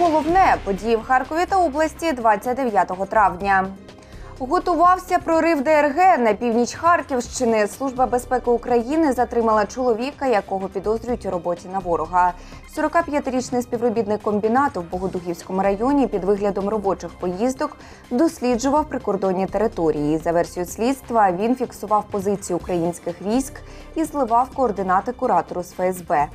головне події в Харкові та області 29 травня. Готувався прорив ДРГ на північ Харківщини. Служба безпеки України затримала чоловіка, якого підозрюють у роботі на ворога. 45-річний співробітник комбінату в Богодухівському районі під виглядом робочих поїздок досліджував прикордонні території. За версією слідства він фіксував позиції українських військ і зливав координати куратору з ФСБ.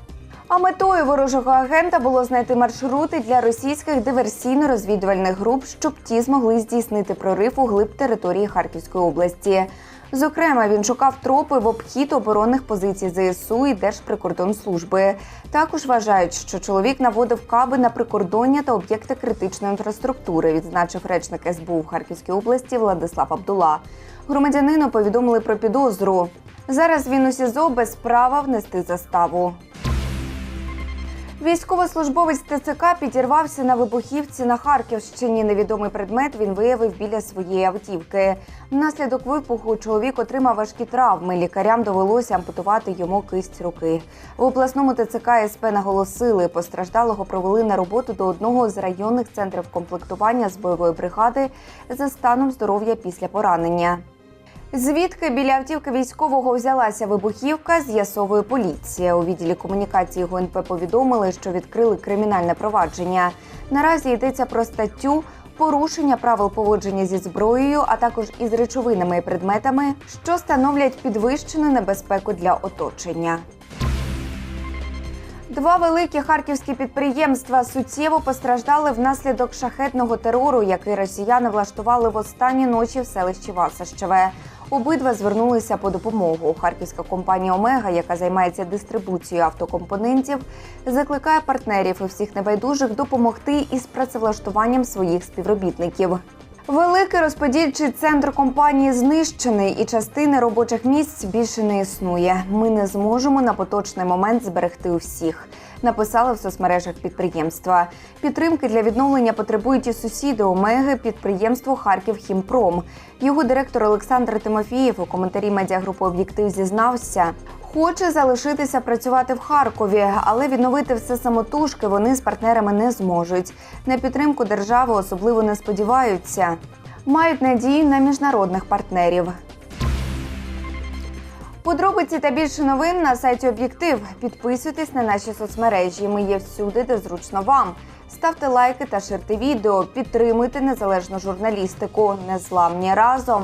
А метою ворожого агента було знайти маршрути для російських диверсійно-розвідувальних груп, щоб ті змогли здійснити прорив у глиб території Харківської області. Зокрема, він шукав тропи в обхід оборонних позицій ЗСУ і Держприкордонслужби. Також вважають, що чоловік наводив каби на прикордоння та об'єкти критичної інфраструктури, відзначив речник СБУ в Харківській області Владислав Абдула. Громадянину повідомили про підозру. Зараз він у СІЗО без права внести заставу. Військовослужбовець ТЦК підірвався на вибухівці на Харківщині. Невідомий предмет він виявив біля своєї автівки. Внаслідок вибуху чоловік отримав важкі травми. Лікарям довелося ампутувати йому кисть руки. В обласному ТЦК СП наголосили, постраждалого провели на роботу до одного з районних центрів комплектування з бойової бригади за станом здоров'я після поранення. Звідки біля автівки військового взялася вибухівка, з'ясовує поліція. У відділі комунікації ГУНП повідомили, що відкрили кримінальне провадження. Наразі йдеться про статтю порушення правил поводження зі зброєю, а також із речовинами і предметами, що становлять підвищену небезпеку для оточення. Два великі харківські підприємства суттєво постраждали внаслідок шахетного терору, який росіяни влаштували в останні ночі в селищі Васищеве. Обидва звернулися по допомогу. Харківська компанія Омега, яка займається дистрибуцією автокомпонентів, закликає партнерів і всіх небайдужих допомогти із працевлаштуванням своїх співробітників. Великий розподільчий центр компанії знищений, і частини робочих місць більше не існує. Ми не зможемо на поточний момент зберегти усіх. Написали в соцмережах підприємства. Підтримки для відновлення потребують і сусіди Омеги, підприємство Харків Хімпром. Його директор Олександр Тимофієв у коментарі медіагрупи Об'єктив зізнався. Хоче залишитися працювати в Харкові, але відновити все самотужки вони з партнерами не зможуть. На підтримку держави особливо не сподіваються. Мають надію на міжнародних партнерів. Подробиці та більше новин на сайті Об'єктив. Підписуйтесь на наші соцмережі. Ми є всюди, де зручно вам. Ставте лайки та ширте відео. Підтримуйте незалежну журналістику. Незламні разом.